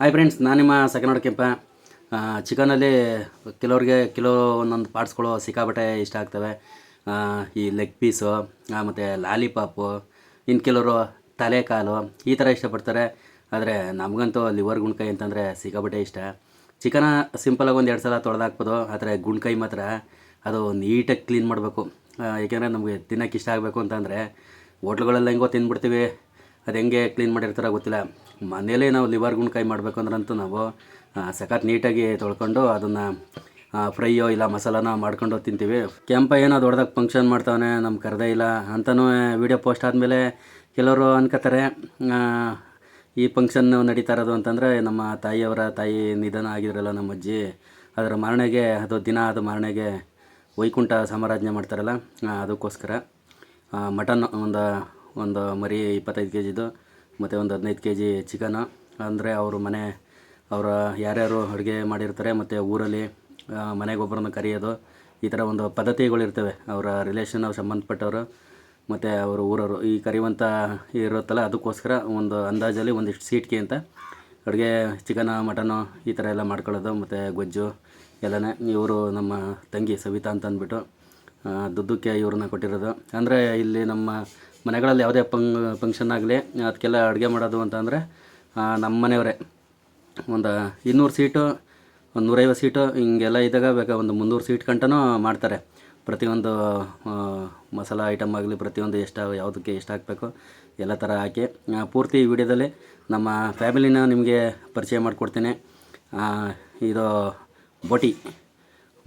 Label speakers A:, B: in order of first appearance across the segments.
A: Hi friends ನಾನು ನಿಮ್ಮ second ಕೆಂಪ. ಚಿಕನಲ್ಲಿ ಕೆಲವ್ರಿಗೆ ಕೆಲವು ಒಂದೊಂದು ಪಾರ್ಟ್ಸ್ಗಳು ಸಿಕ್ಕಾಬಟ್ಟೆ ಇಷ್ಟ ಆಗ್ತವೆ. ಈ ಲೆಗ್ ಪೀಸು ಮತ್ತು ಲಾಲಿಪಾಪು ಇನ್ನು ಕೆಲವರು ತಲೆ ಕಾಲು ಈ ಥರ ಇಷ್ಟಪಡ್ತಾರೆ. ಆದರೆ ನಮಗಂತೂ ಲಿವರ್ ಗುಣ್ಕಾಯಿ ಅಂತಂದರೆ ಸಿಕ್ಕಾಬಟ್ಟೆ ಇಷ್ಟ. ಚಿಕನ ಸಿಂಪಲಾಗಿ ಒಂದು ಎರಡು ಸಲ ತೊಳೆದಾಕ್ಬೋದು, ಆದರೆ ಗುಣ್ಕಾಯಿ ಮಾತ್ರ ಅದು ನೀಟಾಗಿ ಕ್ಲೀನ್ ಮಾಡಬೇಕು. ಏಕೆಂದರೆ ನಮಗೆ ತಿನ್ನೋಕ್ಕೆ ಇಷ್ಟ ಆಗಬೇಕು ಅಂತಂದರೆ ಹೋಟ್ಲುಗಳಲ್ಲಿ ಹೆಂಗೋ ತಿಂದ್ಬಿಡ್ತೀವಿ ಅದು ಹೆಂಗೆ ಕ್ಲೀನ್ ಮಾಡಿರ್ತಾರೋ ಗೊತ್ತಿಲ್ಲ. ಮನೆಯಲ್ಲೇ ನಾವು ಲಿವರ್ ಗುಣ್ಕಾಯಿ ಮಾಡಬೇಕು ಅಂದ್ರಂತೂ ನಾವು ಸಖತ್ ನೀಟಾಗಿ ತೊಳ್ಕೊಂಡು ಅದನ್ನು ಫ್ರೈಯೋ ಇಲ್ಲ ಮಸಾಲಾನ ಮಾಡ್ಕೊಂಡು ತಿಂತೀವಿ. ಕೆಂಪ ಏನೋ ದೊಡ್ಡದಾಗಿ ಫಂಕ್ಷನ್ ಮಾಡ್ತಾವನೆ ನಮ್ಮ ಕರೆದೇ ಇಲ್ಲ ಅಂತಲೂ ವಿಡಿಯೋ ಪೋಸ್ಟ್ ಆದಮೇಲೆ ಕೆಲವರು ಅನ್ಕೋತಾರೆ ಈ ಫಂಕ್ಷನ್ ನಡೀತಾ ಇರೋದು ಅಂತಂದರೆ ನಮ್ಮ ತಾಯಿಯವರ ತಾಯಿ ನಿಧನ ಆಗಿದ್ರಲ್ಲ ನಮ್ಮ ಅಜ್ಜಿ, ಅದರ ಮರಣೆಗೆ, ಅದು ದಿನ ಅದು ಮರಣೆಗೆ ವೈಕುಂಠ ಸಾಮ್ರಾಜ್ಯ ಮಾಡ್ತಾರಲ್ಲ ಅದಕ್ಕೋಸ್ಕರ ಮಟನ್ ಒಂದು ಒಂದು ಮರಿ ಇಪ್ಪತ್ತೈದು ಕೆ ಜಿದು ಮತ್ತು ಒಂದು ಹದಿನೈದು ಕೆ ಜಿ ಚಿಕನು. ಅಂದರೆ ಅವರು ಮನೆ, ಅವರ ಯಾರ್ಯಾರು ಅಡುಗೆ ಮಾಡಿರ್ತಾರೆ, ಮತ್ತು ಊರಲ್ಲಿ ಮನೆಗೆ ಮನೆಗೊಬ್ಬರನ್ನು ಕರೆಯೋದು, ಈ ಥರ ಒಂದು ಪದ್ಧತಿಗಳಿರ್ತವೆ ಅವರ ರಿಲೇಷನ್ ಸಂಬಂಧಪಟ್ಟವರು, ಮತ್ತು ಅವರ ಊರವರು. ಈ ಕರೆಯುವಂಥ ಇರುತ್ತಲ್ಲ, ಅದಕ್ಕೋಸ್ಕರ ಒಂದು ಅಂದಾಜಲ್ಲಿ ಒಂದಿಷ್ಟು ಸೀಟ್ಗೆ ಅಂತ ಅಡುಗೆ ಚಿಕನ, ಮಟನು ಈ ಥರ ಎಲ್ಲ ಮಾಡ್ಕೊಳ್ಳೋದು, ಮತ್ತು ಗೊಜ್ಜು ಎಲ್ಲನೇ. ಇವರು ನಮ್ಮ ತಂಗಿ ಸವಿತಾ ಅಂತ ಅಂದ್ಬಿಟ್ಟು ದುಡ್ಡಕ್ಕೆ ಇವ್ರನ್ನ ಕೊಟ್ಟಿರೋದು. ಅಂದರೆ ಇಲ್ಲಿ ನಮ್ಮ ಮನೆಗಳಲ್ಲಿ ಯಾವುದೇ ಪಂಗ್ ಫಂಕ್ಷನ್ ಆಗಲಿ, ಅದಕ್ಕೆಲ್ಲ ಅಡುಗೆ ಮಾಡೋದು ಅಂತಂದರೆ ನಮ್ಮ ಮನೆಯವರೇ. ಒಂದು ಇನ್ನೂರು ಸೀಟು, ಒಂದು ನೂರೈವತ್ತು ಸೀಟು, ಹಿಂಗೆಲ್ಲ ಇದ್ದಾಗ ಬೇಕಾ ಒಂದು ಮುನ್ನೂರು ಸೀಟ್ ಗಂಟನೂ ಮಾಡ್ತಾರೆ. ಪ್ರತಿಯೊಂದು ಮಸಾಲ ಐಟಮ್ ಆಗಲಿ, ಪ್ರತಿಯೊಂದು ಎಷ್ಟು, ಯಾವುದಕ್ಕೆ ಎಷ್ಟು ಹಾಕಬೇಕು, ಎಲ್ಲ ಥರ ಹಾಕಿ. ಪೂರ್ತಿ ವಿಡಿಯೋದಲ್ಲಿ ನಮ್ಮ ಫ್ಯಾಮಿಲಿನ ನಿಮಗೆ ಪರಿಚಯ ಮಾಡಿಕೊಡ್ತೀನಿ. ಇದು ಬೋಟಿ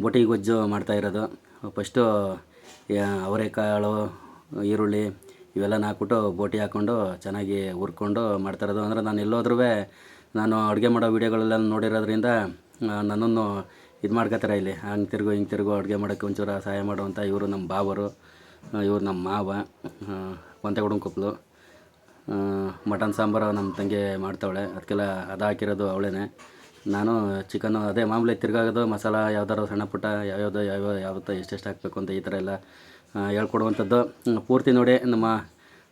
A: ಬೋಟಿ ಗೊಜ್ಜು ಮಾಡ್ತಾ ಇರೋದು. ಫಸ್ಟು ಅವರೆಕಾಳು, ಈರುಳ್ಳಿ ಇವೆಲ್ಲ ಹಾಕ್ಬಿಟ್ಟು ಬೋಟಿ ಹಾಕ್ಕೊಂಡು ಚೆನ್ನಾಗಿ ಹುರ್ಕೊಂಡು ಮಾಡ್ತಾ ಇರೋದು. ಅಂದರೆ ನಾನು ಎಲ್ಲೋದ್ರೂ ನಾನು ಅಡುಗೆ ಮಾಡೋ ವೀಡಿಯೋಗಳೆಲ್ಲ ನೋಡಿರೋದ್ರಿಂದ ನನ್ನನ್ನು ಇದು ಮಾಡ್ಕೋತಾರೆ ಇಲ್ಲಿ. ಹಂಗೆ ತಿರುಗು, ಹಿಂಗೆ ತಿರುಗು ಅಡುಗೆ ಮಾಡೋಕ್ಕೆ ಒಂಚೂರು ಸಹಾಯ ಮಾಡುವಂಥ ಇವರು ನಮ್ಮ ಬಾವರು ಇವರು ನಮ್ಮ ಮಾವ ಕೊಂತೆಗುಡನ್ ಕೊಪ್ಪಲು ಮಟನ್ ಸಾಂಬಾರು ನಮ್ಮ ತಂಗಿ ಮಾಡ್ತಾವಳೆ. ಅದಕ್ಕೆಲ್ಲ ಅದು ಹಾಕಿರೋದು ಅವಳೇ ನಾನು ಚಿಕನ್ನು ಅದೇ ಮಾಮೂಲಿ ತಿರ್ಗಾಗೋದು, ಮಸಾಲ ಯಾವ್ದಾರು ಸಣ್ಣ ಪುಟ್ಟ ಯಾವ್ಯಾವ್ದು ಯಾವ ಯಾವತ್ತೋ ಎಷ್ಟೆಷ್ಟು ಹಾಕಬೇಕು ಅಂತ ಈ ಥರ ಎಲ್ಲ ಹೇಳ್ಕೊಡುವಂಥದ್ದು. ಪೂರ್ತಿ ನೋಡಿ ನಮ್ಮ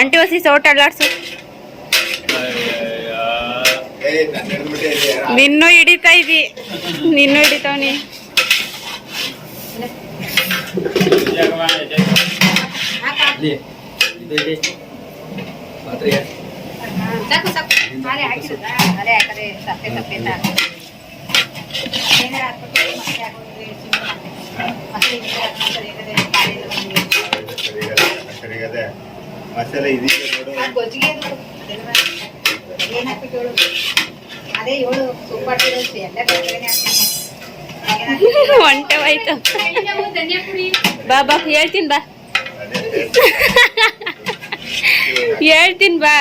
B: ಅಂಟಿ ಹೊಸಿ ಸೌಟ್ ಅಡ್ಲಾಡ್ಸು
C: ನಿನ್ನ
B: ನಿನ್ನೂ ಹಿಡಿತಾ ಇದ್ದಿ. ನಿನ್ನೂ ಹಿಡಿತಾವ್ನಿ
C: ಜಾಗವ, ಜಾಗ.
D: ಸಾಕು ಸಾಕು. ಹಾಕಿರೋದ? ಹಾಲೆ ಹಾಕದೆ ಸಪ್ಪೆ ಸಪ್ಪೆ ಏನಾರ ಮತ್ತೆ ಹಾಕ್ಬೇಕು ಮತ್ತೆ
E: ಸರಿಗದೆ ಮಸಾಲೆ ಇದಕ್ಕೆ ನೋಡು.
D: ಗೊಜ್ಜಿಗೆ ಅದು ಏನ್ ಹೇಳು? ಅದೇ ಸೂಪರ್ ಎಲ್ಲ ಬೇರೆ ಹಾಕ್ತೀನಿ.
B: ಹೋಯ್ತು. ಬಾ ಬಾ ಹೇಳ್ತೀನಿ ಬಾ.
E: ಅದೇ.
B: ಹೇಳ್ತೀನಿ ಬಾ.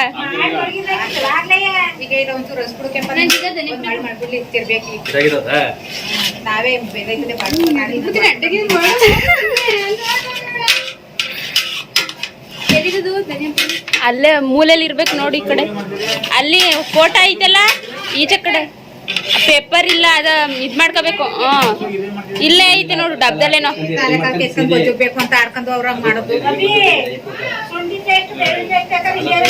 B: ಅಲ್ಲೇ ಮೂಲೆಯಲ್ಲಿ ಇರ್ಬೇಕು ನೋಡಿ ಈ ಕಡೆ. ಅಲ್ಲಿ ಫೋಟೋ ಐತಲ್ಲ ಈಚೆ ಕಡೆ. ಪೇಪರ್ ಇಲ್ಲ ಅದ ಇದ್ ಮಾಡ್ಕೋಬೇಕು. ಹಾ ಇಲ್ಲೇ ಐತೆ ನೋಡು ಡಬ್ದಲ್ಲೇನೋ.
D: jeito